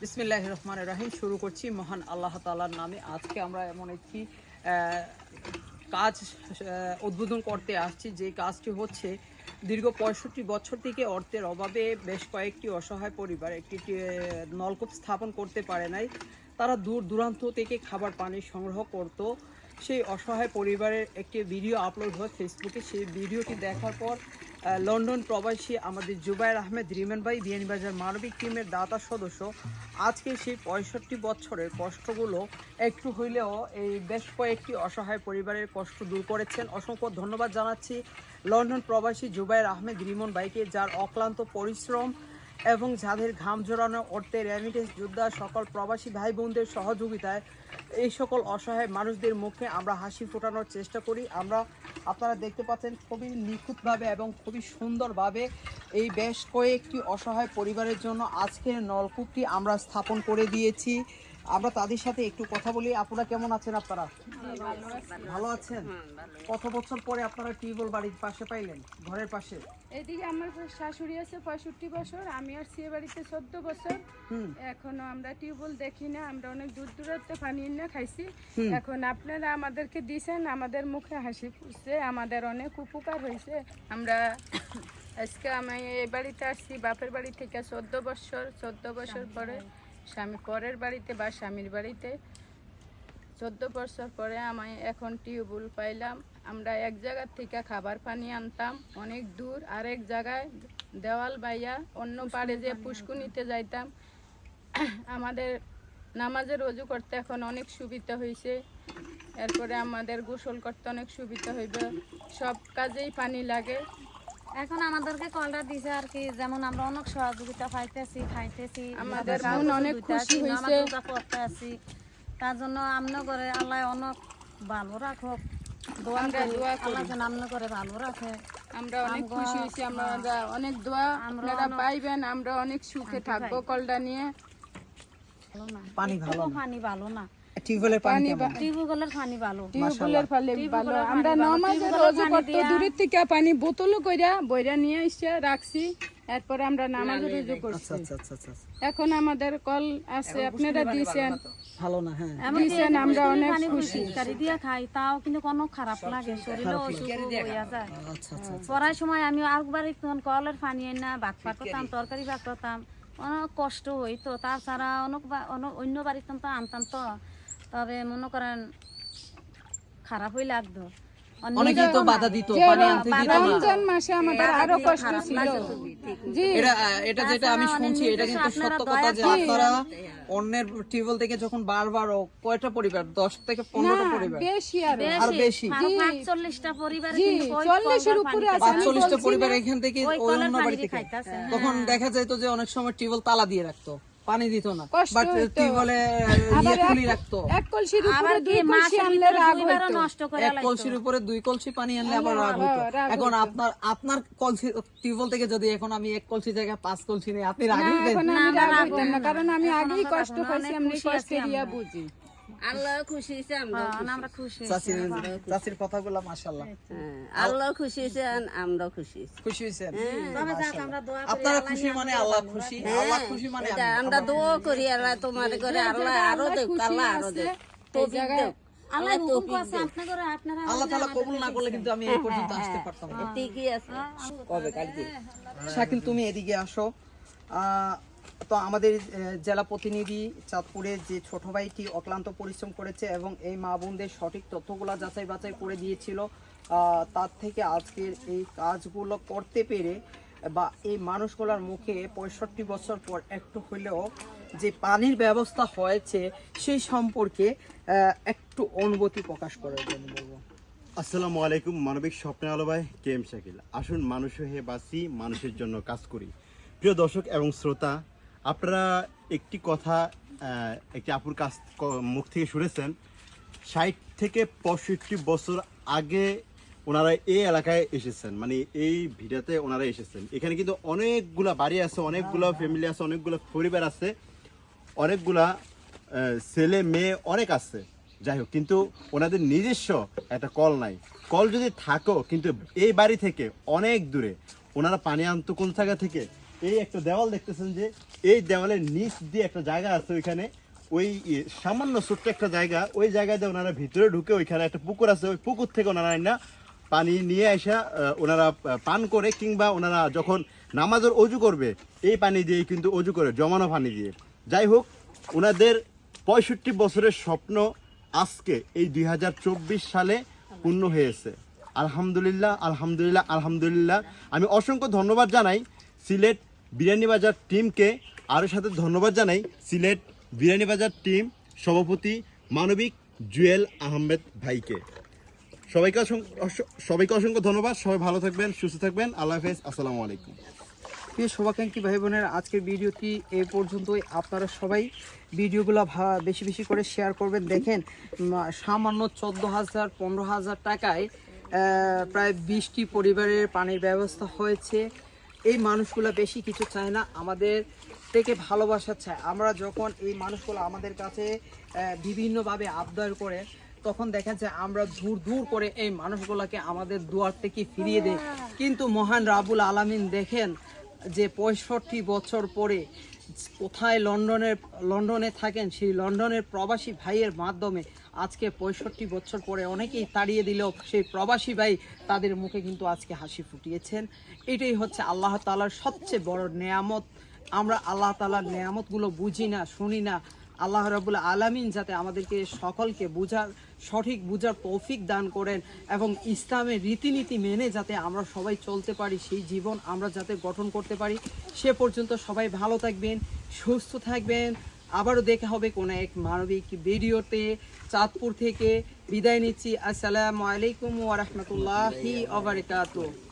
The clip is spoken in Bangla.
বিসমিল্লাহ রহমান রাহিম, শুরু করছি মহান আল্লাহ তালার নামে। আজকে আমরা এমন একটি কাজ উদ্বোধন করতে আসছি। যে কাজটি হচ্ছে দীর্ঘ পঁয়ষট্টি বছর থেকে অর্থের অভাবে বেশ কয়েকটি অসহায় পরিবার, একটি নলকূপ স্থাপন করতে পারে নাই। তারা দূর দূরান্ত থেকে খাবার পানি সংগ্রহ করত। সেই অসহায় পরিবারের একটি ভিডিও আপলোড হয় ফেসবুকে। সেই ভিডিওটি দেখার পর লন্ডন প্রবাসী আমাদের জুবাইর আহমেদ রিমেন ভাই বিয়ানীবাজার মানবিক টিমের দাতা সদস্য। আজকে সেই পঁয়ষট্টি বছরের কষ্টগুলো একটু হইলেও এই বেশ কয়েকটি অসহায় পরিবারের কষ্ট দূর করেছেন। অসংখ্য ধন্যবাদ জানাচ্ছি লন্ডন প্রবাসী জুবাইর আহমেদ রিমন ভাইকে, যার অক্লান্ত পরিশ্রম এবং যাদের ঘাম জোরানো অর্থে রেমিটেন্স যোদ্ধা সকল প্রবাসী ভাই বোনদের সহযোগিতায় এই সকল অসহায় মানুষদের মুখে আমরা হাসি ফোটানোর চেষ্টা করি। আমরা, আপনারা দেখতে পাচ্ছেন খুবই নিখুঁতভাবে এবং খুবই সুন্দরভাবে এই বেশ কয়েকটি অসহায় পরিবারের জন্য আজকের নলকূপটি আমরা স্থাপন করে দিয়েছি। আমরা তাদের সাথে একটু কথা বলি। আপনারা কেমন আছেন আপনারা? ভালো আছেন? কত বছর পরে আপনারা টিউবওয়েল বাড়ির পাশে পাইলেন ঘরের পাশে? এদিকে আমার শাশুড়ি আছে পঁয়ষট্টি বছর আমি আর সে বাড়িতে চোদ্দ বছর। এখনও আমরা টিউবওয়েল দেখি না আমরা অনেক দূর দূরান্তে পানি না খাইছি। এখন আপনারা আমাদেরকে দিছেন আমাদের মুখে হাসি ফুটছে আমাদের অনেক উপকার হয়েছে। আমরা আজকে আমি এই বাড়িতে আসছি বাপের বাড়ি থেকে চোদ্দ বছর চোদ্দ বছর পরে স্বামী পরের বাড়িতে বা স্বামীর বাড়িতে। চোদ্দ বছর পরে আমি এখন টিউবওয়েল পাইলাম। আমরা এক জায়গার থেকে খাবার পানি আনতাম অনেক দূর। আরেক জায়গায় দেওয়াল বাইয়া অন্য পাড়ে যে পুষ্কুনিতে যাইতাম। আমাদের নামাজের রজু করতে এখন অনেক সুবিধা হয়েছে এরপরে আমাদের গোসল করতে অনেক সুবিধা হইবে। সব কাজেই পানি লাগে। এখন আমাদেরকে কলটা দিছে আর কি যেমন আমরা অনেক সহযোগিতা পাইতেছি খাইতেছি আমাদের মন অনেক খুশি হইছে। করতে আছি তার জন্য আমনে করে আল্লাহ অনেক ভালো রাখুক। দোয়া করি, দোয়া করি। আল্লাহ যেন আমনে করে ভালো রাখে। আমরা অনেক খুশি হয়েছি আমরা অনেক দোয়া আমরা আপনারা পাইবেন আমরা অনেক সুখে থাকব কলটা নিয়ে। ভালো না। পানি ভালো না। পানি ভালো না টিউবওয়েলের পানি পানি কেমন? বা- টিউবওয়েলের পানি ভালো। টিউবওয়েলের ফলে ভালো। আমরা নামাজের টিউবওয়েলের করতে দূরের থেকে পানি বোতলও কইরা বইরা নিয়ে এসে রাখছি। এরপরে আমরা নামাজের রোজু করছি। আচ্ছা আচ্ছা আচ্ছা এখন আমাদের কল আছে আপনারা দিয়েছেন। ভালো না হ্যাঁ। আমরা অনেক খুশি। দিয়ে খাই তাও কিন্তু কোনো খারাপ লাগে। শরীরে অসুখ হইয়া যায়। আচ্ছা আচ্ছা পড়ার সময় আমি আরেকবার তখন কলের পানি না ভাত ভাত করতাম তরকারি ভাত করতাম। অনেক কষ্ট হইতো। তাছাড়া অনেক অন্য বাড়িতে তো আনতাম তো। তবে মনে করেন খারাপ হয়ে লাগতো। অনেকেই তো বাধা দিত পানি আনতে দিত না। রমজান মাসে আমাদের আরও কষ্ট ছিল। এটা এটা যেটা আমি শুনছি এটা কিন্তু সত্য কথা যে আপনারা অন্যের টিউবওয়েল থেকে যখন বারবার কয়টা পরিবার? দশ থেকে পনেরোটা পরিবার? বেশি আর। আর বেশি। আরও পাঁচচল্লিশটা পরিবার কিন্তু ওই চল্লিশের উপরে আছে। খাইতাছে। পাঁচচল্লিশটা পরিবার এখান থেকে অন্য বাড়ি তখন দেখা যেত যে অনেক সময় টিউবওয়েল তালা দিয়ে রাখতো। পানি দিত না। বাট তুই বলে ইয়ে খুলি রাখতো। এক কলসির উপরে দুই কলসি আনলে রাগ হইতো? নষ্ট করে এক কলসির উপরে দুই কলসি পানি আনলে আবার রাগ হতো হ্যাঁ, এখন আপনার আপনার কলসি টিউবওয়েল থেকে যদি এখন আমি এক কলসি জায়গায় পাঁচ কলসি নেই আপনি রাগ হইবেন? না কারণ আমি আগেই কষ্ট পাইছি আমি কষ্ট দিয়া বুঝি। আল্লাহ খুশি আমরা হ্যাঁ, খুশি। চাচির চাচির কথাগুলো মাশাআল্লাহ। হ্যাঁ, আল্লাহ খুশি হয়েছেন আমরা খুশি। খুশি হয়েছেন? আমরা আপনারা খুশি মানে আল্লাহ খুশি? আল্লাহ খুশি মানে আমরা দোয়া করি আল্লাহ তোমার করে আল্লাহ আরও দেখ আল্লাহ আরও দেখ এই জায়গায় আল্লাহ হুকুম করছে আপনাদের আপনারা আল্লাহ তাআলা কবুল না করলে কিন্তু আমি এই পর্যন্ত আসতে পারতাম না। ঠিকই আছে। কবে কালকে শাকিল তুমি এদিকে আসো। আহ, তো আমাদের জেলা প্রতিনিধি চাঁদপুরে যে ছোট ভাইটি অক্লান্ত পরিশ্রম করেছে এবং এই মা বোনদের সঠিক তথ্যগুলো যাচাই বাছাই করে দিয়েছিল তার থেকে আজকের এই কাজগুলো করতে পেরে বা এই মানুষগুলোর মুখে পঁয়ষট্টি বছর পর একটু হলেও যে পানির ব্যবস্থা হয়েছে সেই সম্পর্কে একটু অনুভূতি প্রকাশ করার জন্য বলব। আসসালামু আলাইকুম, মানবিক স্বপ্নে আলো ভাই, কে এম শাকিল। আসুন মানুষ হয়ে বাঁচি, মানুষের জন্য কাজ করি। প্রিয় দর্শক এবং শ্রোতা আপনারা একটি কথা একটি আপুর কাছ মুখ থেকে শুনেছেন, ষাট থেকে পঁয়ষট্টি বছর আগে ওনারা এই এলাকায় এসেছেন মানে এই ভিডিওতে ওনারা এসেছেন। এখানে কিন্তু অনেকগুলা বাড়ি আছে, অনেকগুলো ফ্যামিলি আছে, অনেকগুলো পরিবার আছে, অনেকগুলা ছেলে মেয়ে অনেক আছে। যাই হোক, কিন্তু ওনাদের নিজস্ব একটা কল নাই। কল যদি থাকো, কিন্তু এই বাড়ি থেকে অনেক দূরে, ওনারা পানি আনতো কোন জায়গা থেকে এই একটা দেওয়াল দেখতেছেন যে এই দেওয়ালের নিচ দিয়ে একটা জায়গা আছে ওইখানে। ওই সামান্য ছোট্ট একটা জায়গা। ওই জায়গায় দিয়ে ওনারা ভিতরে ঢুকে ওইখানে একটা পুকুর আছে। ওই পুকুর থেকে ওনারা না পানি নিয়ে আসা ওনারা পান করে কিংবা ওনারা যখন নামাজের অজু করবে, এই পানি দিয়ে কিন্তু অজু করে, জমানো পানি দিয়ে। যাই হোক, ওনাদের পঁয়ষট্টি বছরের স্বপ্ন আজকে, এই দুই হাজার চব্বিশ সালে পূর্ণ হয়েছে। আলহামদুলিল্লাহ আলহামদুলিল্লাহ আলহামদুলিল্লাহ। আমি অসংখ্য ধন্যবাদ জানাই। সিলেট বিরিয়ানি বাজার টিমকে আরও সাথে ধন্যবাদ জানাই সিলেট বিরিয়ানি বাজার টিম সভাপতি মানবিক জুয়েল আহমেদ ভাইকে। সবাইকে অসংখ্য সবাইকে অসংখ্য ধন্যবাদ। সবাই ভালো থাকবেন, সুস্থ থাকবেন। আল্লাহ হাফেজ। আসসালামু আলাইকুম। প্রিয় শুভাকাঙ্ক্ষী ভাই বোনের আজকের ভিডিওটি এ পর্যন্তই। আপনারা সবাই ভিডিওগুলো বেশি বেশি করে শেয়ার করবেন। দেখেন সামান্য চোদ্দ হাজার, পনেরো হাজার টাকায় প্রায় বিশটি পরিবারের পানির ব্যবস্থা হয়েছে। এই মানুষগুলো বেশি কিছু চায় না, আমাদের থেকে ভালোবাসা চায়। আমরা যখন এই মানুষগুলো আমাদের কাছে বিভিন্নভাবে আবদার করে, তখন দেখা যায় আমরা দূর দূর করে এই মানুষগুলোকে আমাদের দুয়ার থেকে ফিরিয়ে দেয় কিন্তু মহান রাবুল আলামিন দেখেন যে পঁয়ষট্টি বছর পরে কোথায় লন্ডনের, লন্ডনে থাকেন? সেই লন্ডনের প্রবাসী ভাইয়ের মাধ্যমে আজকে পঁয়ষট্টি বছর পরে অনেকেই তাড়িয়ে দিলেও সেই প্রবাসী ভাই তাদের মুখে কিন্তু আজকে হাসি ফুটিয়েছেন। এটাই হচ্ছে আল্লাহ তালার সবচেয়ে বড় নেয়ামত। আমরা আল্লাহ তালার নেয়ামতগুলো বুঝি না, শুনি না। আল্লাহ রাবুল আলামিন যাতে আমাদেরকে সকলকে বুঝার, সঠিক বুঝার তৌফিক দান করেন এবং ইসলামের রীতিনীতি মেনে যাতে আমরা সবাই চলতে পারি, সেই জীবন আমরা যাতে গঠন করতে পারি। সে পর্যন্ত সবাই ভালো থাকবেন, সুস্থ থাকবেন। আবারও দেখা হবে কোনো এক মানবিক ভিডিওতে। চাঁদপুর থেকে বিদায় নিচ্ছি। আসসালামু আলাইকুম ওয়া রাহমাতুল্লাহি ওয়া বারাকাতুহু।